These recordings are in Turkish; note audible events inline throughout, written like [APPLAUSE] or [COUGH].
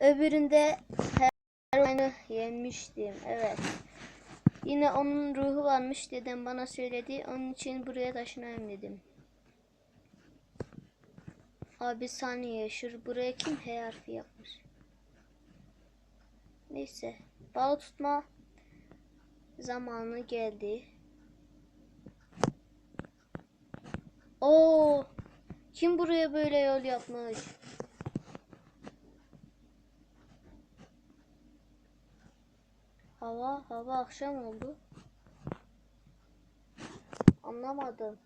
Öbüründe Hermione'ı yenmiştim. Evet. Yine onun ruhu varmış dedem bana söyledi. Onun için buraya taşınayım dedim. Abi saniye şur buraya kim H harfi yapmış? Neyse. Balık tutma zamanı geldi. Oo! Kim buraya böyle yol yapmış? Hava, hava akşam oldu. Anlamadım.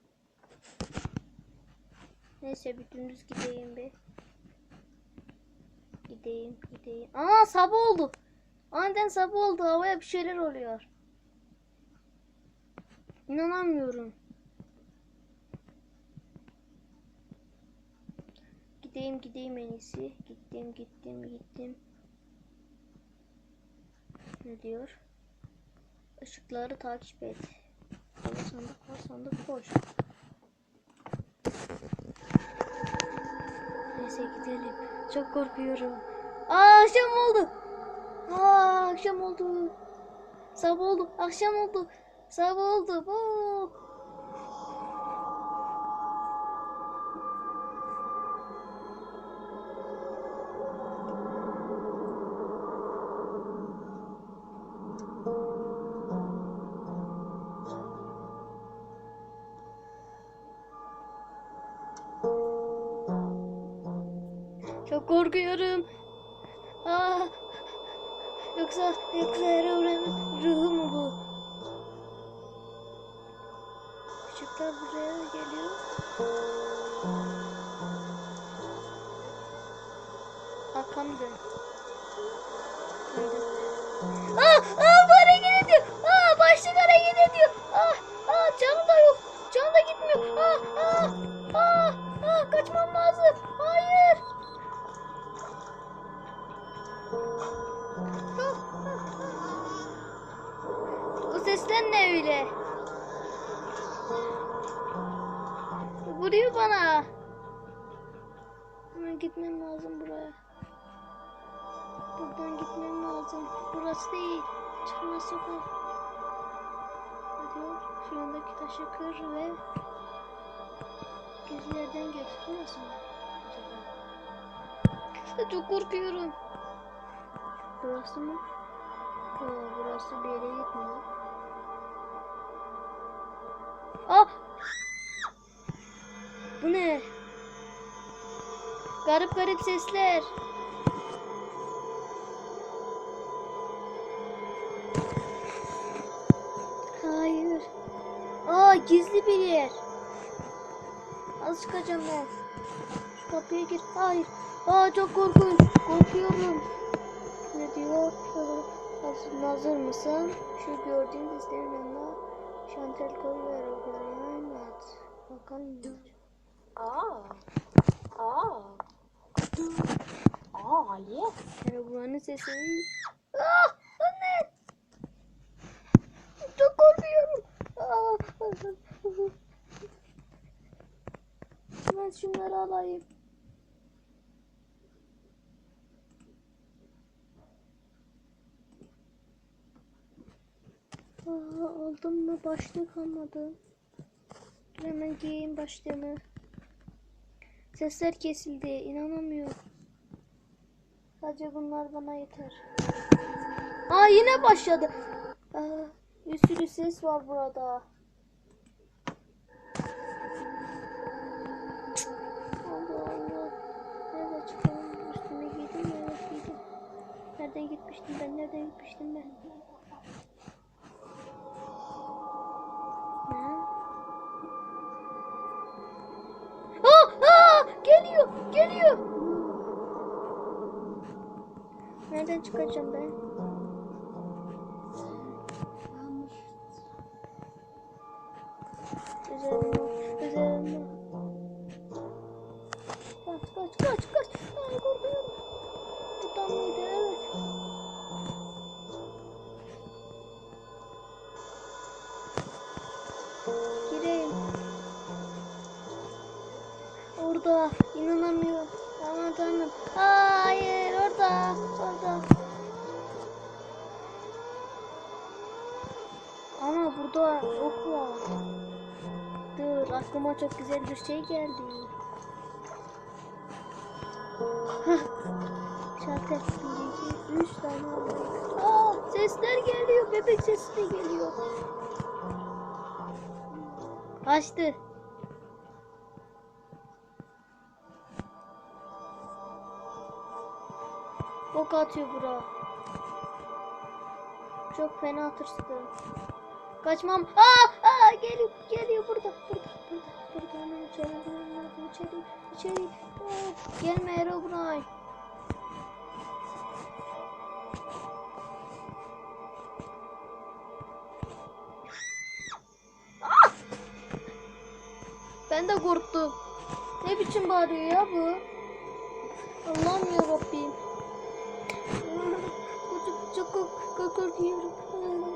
Neyse bir dümdüz gideyim bir. Gideyim, gideyim. Aa sabah oldu. Aniden sabah oldu. Havaya bir şeyler oluyor. İnanamıyorum. Gideyim, gideyim en iyisi. Gittim, gittim, gittim. Ne diyor? Işıkları takip et. Ama sandık var, sandık boş. Neyse gidelim. Çok korkuyorum. Aa akşam oldu. Aa akşam oldu. Sabah oldu. Akşam oldu. Sabah oldu. Oo. Korkuyorum. Aa, yoksa yoksa Herobrine ruhu mu bu? Işıklar buraya geliyor. Arkam dön. Döndüm. Aa, aa bu hareket ediyor. Aa başlık hareket ediyor. Aa, aa canı da yok. Canı da gitmiyor. Aa, aa, aa, aa kaçmam lazım. Sesler ne öyle? Vuruyor bana. Hemen gitmem lazım buraya. Buradan gitmem lazım. Burası değil. Çıkmaz sokak. Diyor? Şuradaki taşı kır ve gizlerden geç. Burası mı? Acaba? Çok korkuyorum. Burası mı? Oo, burası bir yere gitmiyor. Aa! Bu ne? Garip garip sesler. Hayır. Aa gizli bir yer. Az çıkacağım ben. Şu kapıya gir. Hayır. Aa çok korkunç. Korkuyorum. Ne diyor? Hazır, hazır mısın? Şu gördüğün dizlerin yanına şantel koy ver o buraya anlat. Bakalım. Aa. Aa. Aa yes. Yani buranın sesi. Ah anne. Çok korkuyorum. Ah. Ben şunları alayım. Aa, aldım mı başlık almadım. Hemen giyeyim başlığımı. Sesler kesildi. inanamıyorum. Sadece bunlar bana yeter. Aa yine başladı. Aa, bir sürü ses var burada. Nereden gitmiştim ben? Nereden gitmiştim ben? Ne? Aa, aa, geliyor, geliyor. Nereden çıkacağım ben? Üzerime, üzerime. Kaç, kaç, kaç, kaç. Ay korkuyorum. Buradan? Aklıma çok güzel bir şey geldi. Şarkı bir, iki, üç tane aldık. Aa, sesler geliyor, bebek sesi de geliyor. Açtı. Ok atıyor bura. Çok fena tırstım. Kaçmam. Aa, aa geliyor, geliyor içeri, içeri. Aa, gelme Herobrine. Ah! Ben de korktum. Ne biçim bağırıyor ya bu? Allah'ım ya Rabbim. Çok çok kork- kork- korkuyorum.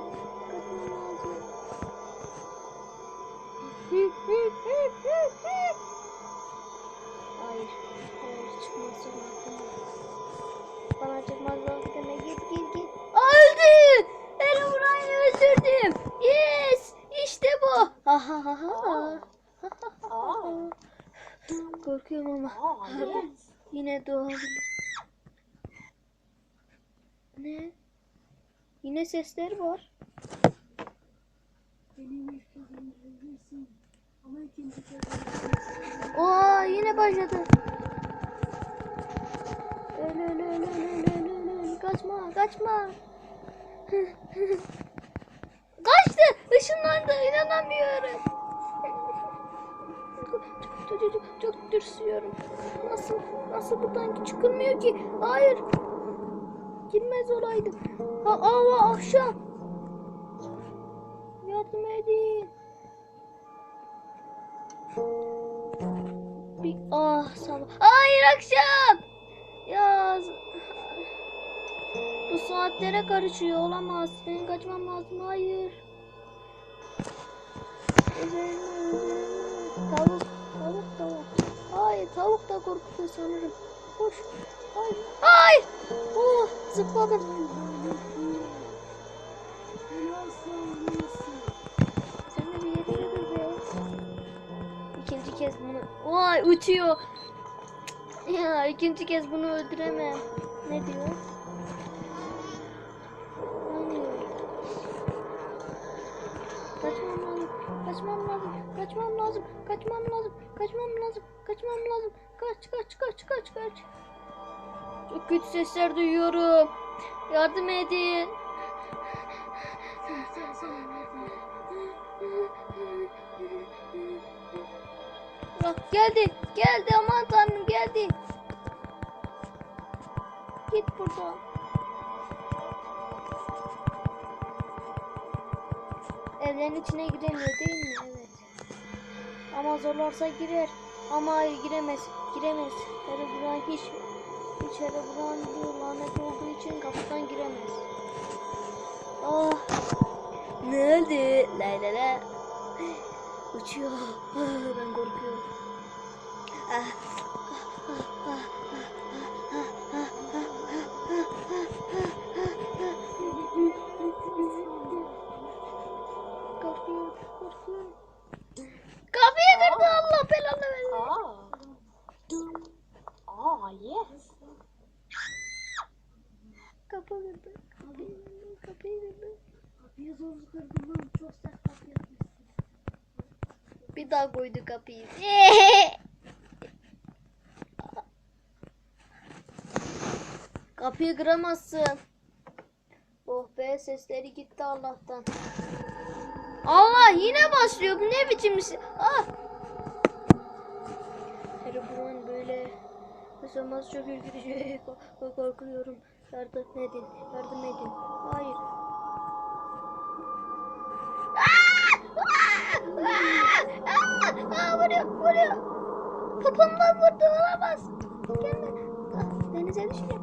Aa. Yine doğabilir. Ne? Yine sesler var. Oo yine başladı. Öl öl öl öl öl öl öl. Kaçma kaçma. [LAUGHS] Kaçtı. Işınlandı. inanamıyorum. Çok, çok, tırsıyorum. Nasıl, nasıl buradan çıkılmıyor ki? Hayır. Girmez olaydım. Ha, aa, akşam. Yardım edin. Bir, ah sabah. Hayır akşam. Ya bu saatlere karışıyor olamaz. Benim kaçmam lazım. Hayır. Üzerine, üzerine. Tavuk. Hayır, tavuk da korkutuyor sanırım. Koş. Hayır. Hayır. Oh, zıpladım. Sen de bir yere dur be. İkinci kez bunu... Vay uçuyor. Ya ikinci kez bunu öldüremem. Ne diyor? Kaçmam lazım. Kaçmam lazım. Kaçmam lazım. Kaçmam lazım. Kaçmam lazım. Kaç kaç kaç kaç kaç. Çok kötü sesler duyuyorum. Yardım edin. Ah, geldi. Geldi aman tanrım geldi. Git buradan. Evlerin içine giremiyor değil mi? Evet. Ama zorlarsa girer. Ama hayır giremez. Giremez. Herobrine hiç hiç Herobrine diyor lanet olduğu için kapıdan giremez. Ah. Ne oldu? La la la. [GASPS] Uçuyor. Ah, ben korkuyorum. Ah, Kapıyı zor kırdım. Çok sert kapı yapmışsın. Bir daha koydu kapıyı. [LAUGHS] kapıyı kıramazsın. Oh be sesleri gitti Allah'tan. Allah yine başlıyor. Bu ne biçim şey? Ah! Herobrine böyle yaşaması çok ürkütücü. Kork- [LAUGHS] Korkuyorum. Yardım edin. Yardım edin. Hayır. Aa, aa, vuruyor, vuruyor. Popomdan vurdu, olamaz. Gelme. Denize düşme.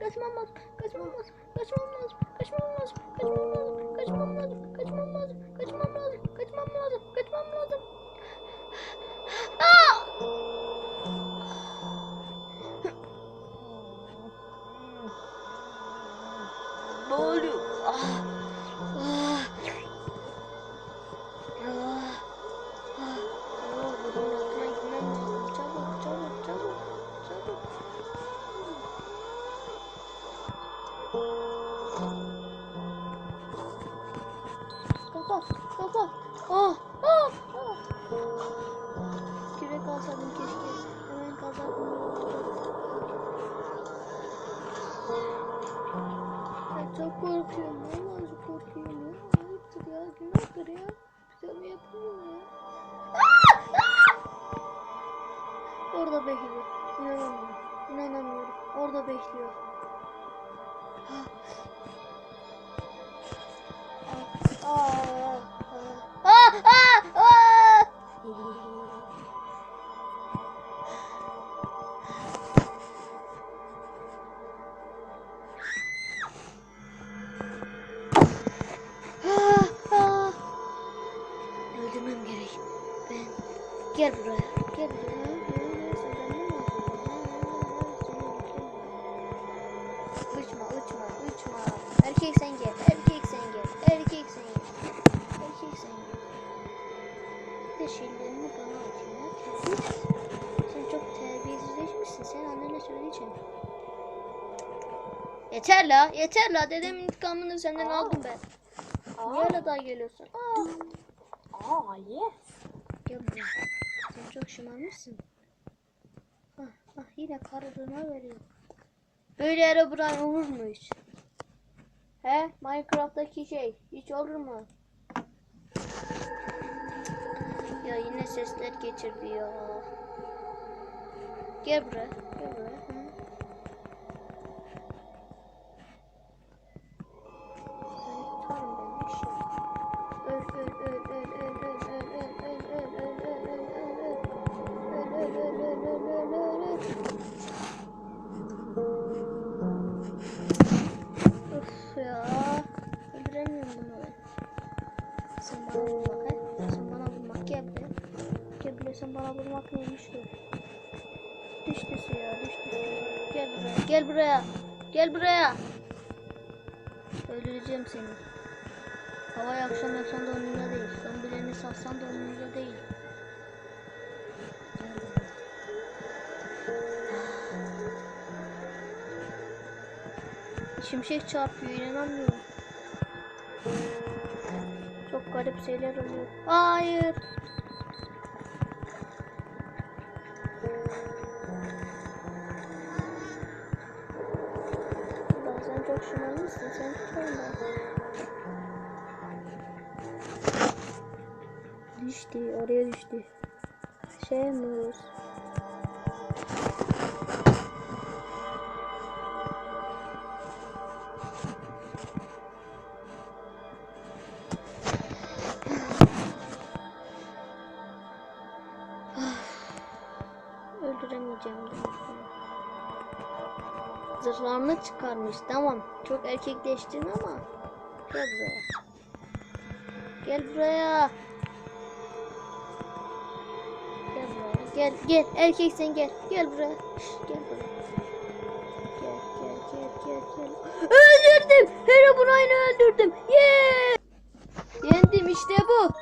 Kaçmam lazım, kaçmam lazım, kaçmam lazım, kaçmam lazım, kaçmam lazım, kaçmam lazım, kaçmam lazım, kaçmam Kapat, kapat. Ah, ah, ah. Kürek alsaydım keşke. Hemen kazandım. Ben çok korkuyorum. Vallahi çok korkuyorum ya. Ayıptır ya. Günahtır ya. Mi yapılıyor ya? Ah! Ah! Orada bekliyor. İnanamıyorum. İnanamıyorum. Orada bekliyor. Uçma, uçma, uçma. Erkek sen gel. Erkek sen gel. Erkek sen gel. Erkek sen gel. Bir de şeylerini bana atıyor. ya. Terbiyesiz. Sen çok terbiyesizleşmişsin. Sen annene söyleyeceğim. Yeter la, yeter la. Dedemin intikamını senden Aa. aldım ben. Niye hala daha geliyorsun? Aa. Aa yes. Gel buraya. Sen çok şımarmışsın. Ah, ah yine karılığına veriyor. Böyle yere buran olur mu hiç? He? Minecraft'taki şey. Hiç olur mu? Ya yine sesler geçirdi ya. Gel buraya. Gel buraya. He. Sen bana vurmak buraya. Gel sen bana vurmak neymiş gör. Düştü suya. Gel buraya gel buraya. Gel buraya. Öldüreceğim seni. Havaya akşam yapsan da umurumda değil. Zombilerini satsan da umurumda değil. Şimşek çarpıyor inanamıyorum. Garip şeyler oluyor. Hayır. Bazen çok şımarmışsın. Sen tutarım ben. Düştü, oraya düştü. Şey yapmıyoruz. Öldüremeyeceğim ki. Zırhlarını çıkarmış. Tamam. Çok erkekleştin ama. Gel buraya. Gel buraya. Gel. Gel gel. Erkek sen gel. Gel buraya. Gel buraya. Gel gel gel gel gel. Öldürdüm. Herobrine'i öldürdüm. Yeah. Yendim işte bu.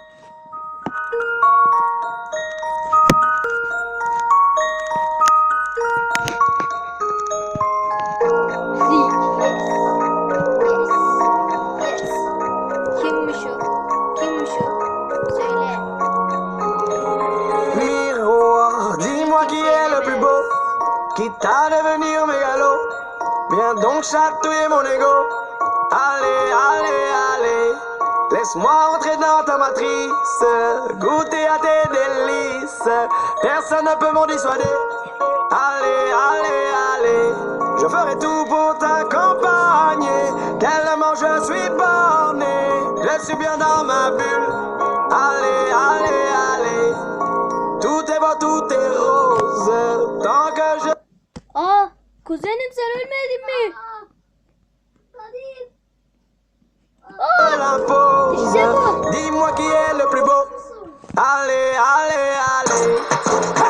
À devenir mégalo. Viens donc chatouiller mon ego. Allez, allez, allez. Laisse-moi entrer dans ta matrice, goûter à tes délices. Personne ne peut m'en dissuader. Allez, allez, allez. Je ferai tout pour t'accompagner. Tellement je suis borné. Je suis bien dans ma bulle. Allez, allez, allez. Tout est beau, tout est rose. Kuzenim sen ölmedin mi? Aa, l'impose. C'est bon. Dis-moi qui est le plus beau. Allez, allez, allez.